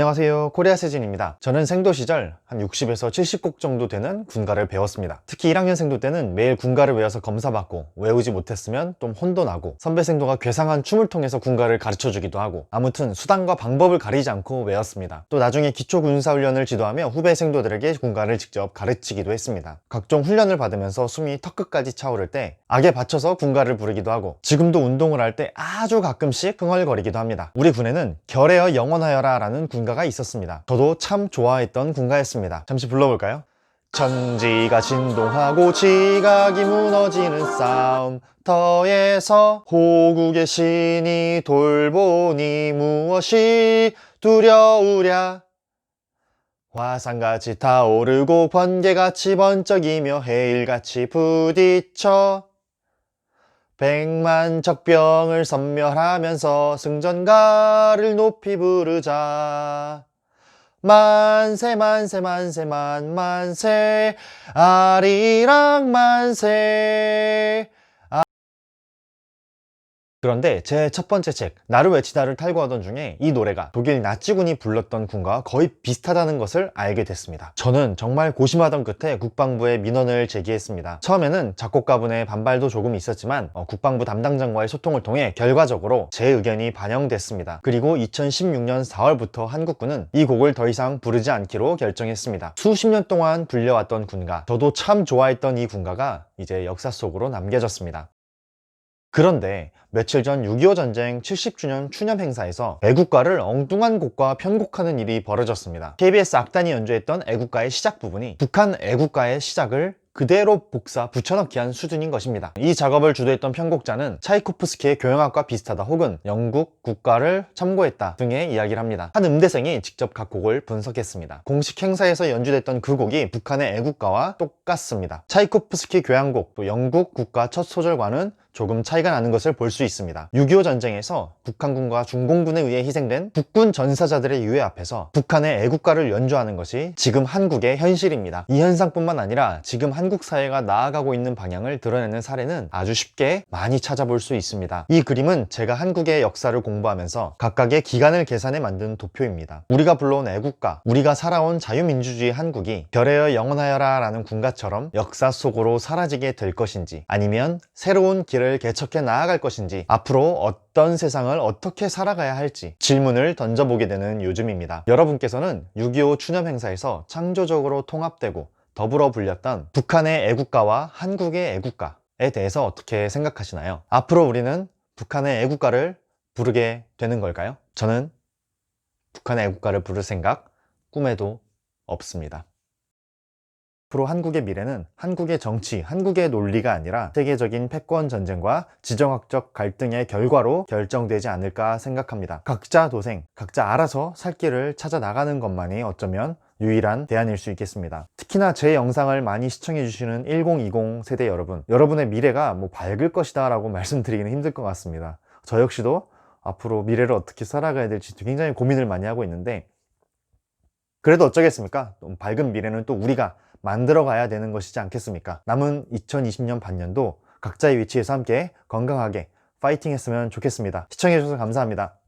안녕하세요. 코리아 세진입니다. 저는 생도 시절 한 60에서 70곡 정도 되는 군가를 배웠습니다. 특히 1학년 생도 때는 매일 군가를 외워서 검사받고 외우지 못했으면 좀 혼도 나고 선배 생도가 괴상한 춤을 통해서 군가를 가르쳐 주기도 하고 아무튼 수단과 방법을 가리지 않고 외웠습니다. 또 나중에 기초 군사훈련을 지도하며 후배 생도들에게 군가를 직접 가르치기도 했습니다. 각종 훈련을 받으면서 숨이 턱끝까지 차오를 때 악에 받쳐서 군가를 부르기도 하고 지금도 운동을 할 때 아주 가끔씩 흥얼거리기도 합니다. 우리 군에는 결에어 영원하여라 라는 군가 가 있었습니다. 저도 참 좋아했던 군가였습니다. 잠시 불러볼까요? 천지가 진동하고 지각이 무너지는 싸움 터에서 호국의 신이 돌보니 무엇이 두려우랴? 화산같이 타오르고 번개같이 번쩍이며 해일같이 부딪혀 백만 적병을 섬멸하면서 승전가를 높이 부르자. 만세 만세 만세 만 만세. 아리랑 만세 그런데 제 첫 번째 책 나를 외치다를 탈구하던 중에 이 노래가 독일 나치군이 불렀던 군가와 거의 비슷하다는 것을 알게 됐습니다. 저는 정말 고심하던 끝에 국방부에 민원을 제기했습니다. 처음에는 작곡가분의 반발도 조금 있었지만 어, 국방부 담당자와의 소통을 통해 결과적으로 제 의견이 반영됐습니다. 그리고 2016년 4월부터 한국군은 이 곡을 더 이상 부르지 않기로 결정했습니다. 수십 년 동안 불려왔던 군가 저도 참 좋아했던 이 군가가 이제 역사 속으로 남겨졌습니다 그런데 며칠 전 6.25 전쟁 70주년 추념 행사에서 애국가를 엉뚱한 곡과 편곡하는 일이 벌어졌습니다. KBS 악단이 연주했던 애국가의 시작 부분이 북한 애국가의 시작을 그대로 복사 붙여넣기 한 수준인 것입니다. 이 작업을 주도했던 편곡자는 차이코프스키의 교향악과 비슷하다 혹은 영국 국가를 참고했다 등의 이야기를 합니다. 한 음대생이 직접 각 곡을 분석했습니다. 공식 행사에서 연주됐던 그 곡이 북한의 애국가와 똑같습니다. 차이코프스키 교향곡 또 영국 국가 첫 소절과는 조금 차이가 나는 것을 볼 수 있습니다. 6.25 전쟁에서 북한군과 중공군에 의해 희생된 북군 전사자들의 유해 앞에서 북한의 애국가를 연주하는 것이 지금 한국의 현실입니다. 이 현상뿐만 아니라 지금 한국 사회가 나아가고 있는 방향을 드러내는 사례는 아주 쉽게 많이 찾아볼 수 있습니다. 이 그림은 제가 한국의 역사를 공부하면서 각각의 기간을 계산해 만든 도표입니다. 우리가 불러온 애국가, 우리가 살아온 자유민주주의 한국이 별에어 영원하여라 라는 군가처럼 역사 속으로 사라지게 될 것인지 아니면 새로운 길을 개척해 나아갈 것인지 앞으로 어떤 세상을 어떻게 살아가야 할지 질문을 던져보게 되는 요즘입니다. 여러분께서는 6.25 추념 행사에서 창조적으로 통합되고 더불어 불렸던 북한의 애국가와 한국의 애국가에 대해서 어떻게 생각하시나요? 앞으로 우리는 북한의 애국가를 부르게 되는 걸까요? 저는 북한의 애국가를 부를 생각 꿈에도 없습니다. 앞으로 한국의 미래는 한국의 정치, 한국의 논리가 아니라 세계적인 패권 전쟁과 지정학적 갈등의 결과로 결정되지 않을까 생각합니다. 각자 도생, 각자 알아서 살 길을 찾아 나가는 것만이 어쩌면 유일한 대안일 수 있겠습니다. 특히나 제 영상을 많이 시청해주시는 1020 세대 여러분, 여러분의 미래가 뭐 밝을 것이다 라고 말씀드리기는 힘들 것 같습니다. 저 역시도 앞으로 미래를 어떻게 살아가야 될지 굉장히 고민을 많이 하고 있는데 그래도 어쩌겠습니까? 좀 밝은 미래는 또 우리가 만들어 가야 되는 것이지 않겠습니까? 남은 2020년 반년도 각자의 위치에서 함께 건강하게 파이팅 했으면 좋겠습니다. 시청해주셔서 감사합니다.